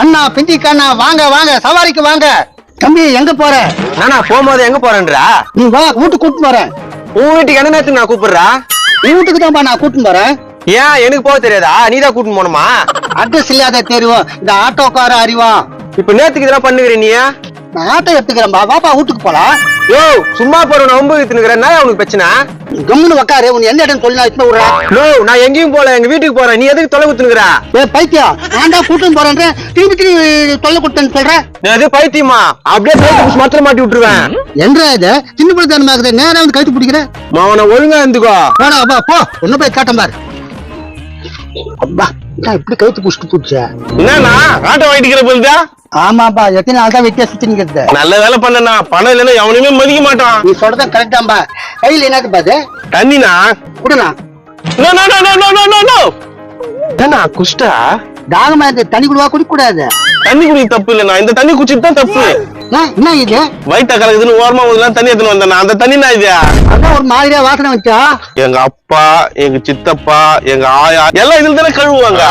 அண்ணா பிந்திக்கண்ணா வாங்க வாங்க சவாரிக்கு வாங்க. தம்பி எங்க போற? நானா போகும்போது எங்க போறேன்றா? நீ வா வீட்டுக்கு கூட்டிட்டு போறேன். உன் வீட்டுக்கு என்ன நேரத்துக்கு நான் கூப்பிடுறா? நீ வீட்டுக்கு தான்ப்பா நான் கூட்டிட்டு போறேன். ஏன் எனக்கு போக தெரியாதா? நீ தான் கூட்டிட்டு போகணுமா? அட்ரஸ் இல்லாத தெரியும். இந்த ஆட்டோக்கார அறிவான் இப்ப நேத்துக்கு இதெல்லாம் பண்ணுகிற நீ? நான் ஆட்டோ எடுத்துக்கிறேன்பா. வாப்பா வீட்டுக்கு போலாம். யோ சும்மா போற நம்ப வித்துனுக்குற என்ன உனக்கு பிரச்சனை? கம்முன்னு உக்காரு உன் எந்த இடம் சொல்லி நான் இட்டு விடுறேன். நான் எங்கேயும் போல எங்க வீட்டுக்கு போறேன். நீ எதுக்கு தொலை குத்துனுக்குற? ஏ பைத்தியம் நான் தான் கூட்டிட்டு போறேன் திரும்பி திரும்பி தொல்லை கொடுத்தேன்னு சொல்றேன். அது பைத்தியமா? அப்படியே பைத்தியம் மரத்துல மாட்டி விட்டுருவேன். என்ற இது? சின்ன பிள்ளைத்தனமா இருக்குது நேரா வந்து கழுத்து பிடிக்கிறேன் அவனை ஒழுங்கா இருந்துக்கோ. அப்பா போ. ஒன்னும் போய் காட்டம் பாரு. அப்பா இப்படி கழுத்து புடிச்சிட்டு போச்சா என்னண்ணா ஆட்டோ வாங்கிக்கிற போகுதா ஆமாப்பா எத்தனை நாள் தான் வெட்டியா சுத்தி நிக்கிறது நல்ல வேலை பண்ணண்ணா பணம் இல்லைன்னா எவனையுமே மதிக்க மாட்டான். நீ சொல்றதான் கரெக்ட் தான்பா. கையில என்னது பாது தண்ணினா விடலாம் no no no no no no no ஏண்ணா குஷ்டா? தாகமா இருந்து தண்ணி குடுவா குடிக்க கூடாது தண்ணி குடி தப்பு இல்லைண்ணா இந்த தண்ணி குடிச்சிட்டு தான் தப்பு. என்ன இது? வயிற்ற கலக்குதுன்னு ஓரமா முதல்ல தண்ணி எடுத்துன்னு வந்தேண்ணா அந்த தண்ணி நான் இது? அதான் ஒரு மாதிரியா வாசனை வச்சா? எங்க அப்பா எங்க சித்தப்பா எங்க ஆயா எல்லாம் இதுல தானே கழுவுவாங்க.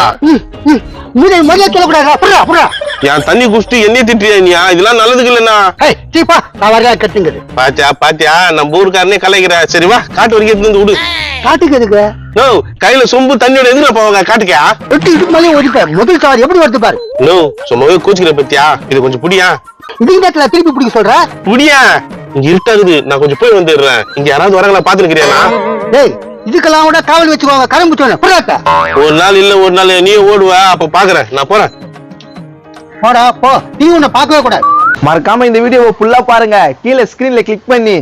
முதல்ல முதல்ல சொல்லக்கூடாது? அப்புறம் அப்புறம் என் தண்ணி குடிச்சிட்டு என்னைய திட்டியா நீ இதெல்லாம் நல்லதுக்கு இல்லைண்ணா. ஏய் சீப்பா நான் வரல கட்டுங்குது. பாத்தியா பாத்தியா நம்ம ஊருக்காரனே கலைக்கிற சரி வா காட்டு வரைக்கும் எடுத்துட்டு வந்து விடு. காட்டுக்கு எதுக்கு? நோ கையில சொம்பு தண்ணியோட எதுல போவாங்க? காட்டுக்கா? வெட்டி இதுக்கு மேலே ஒதுப்பேன் முதல் சவாரி எப்படி வருது பாரு. நோ சும்மாவே கூச்சிக்கிற பத்தியா? இது கொஞ்சம் புடியா? இதுக்கு நேரத்துல திருப்பி பிடிக்க சொல்ற? புடியா? இங்க இருட்டாகுது. நான் கொஞ்சம் போய் வந்துடுறேன். இங்க யாராவது வராங்களா பாத்துருக்கிறியா டேய் இதுக்கெல்லாம் கூட காவல் வச்சுக்கோங்க கரம் சொன்ன ஒரு நாள் இல்ல ஒரு நாள் நீ ஓடுவ. அப்ப பாக்குறேன். நான் போறேன். போடா போ. நீ உன்னை பார்க்கவே கூடாது. மறக்காம இந்த வீடியோவை ஃபுல்லா பாருங்க. கீழே ஸ்கிரீன்ல கிளிக் பண்ணி.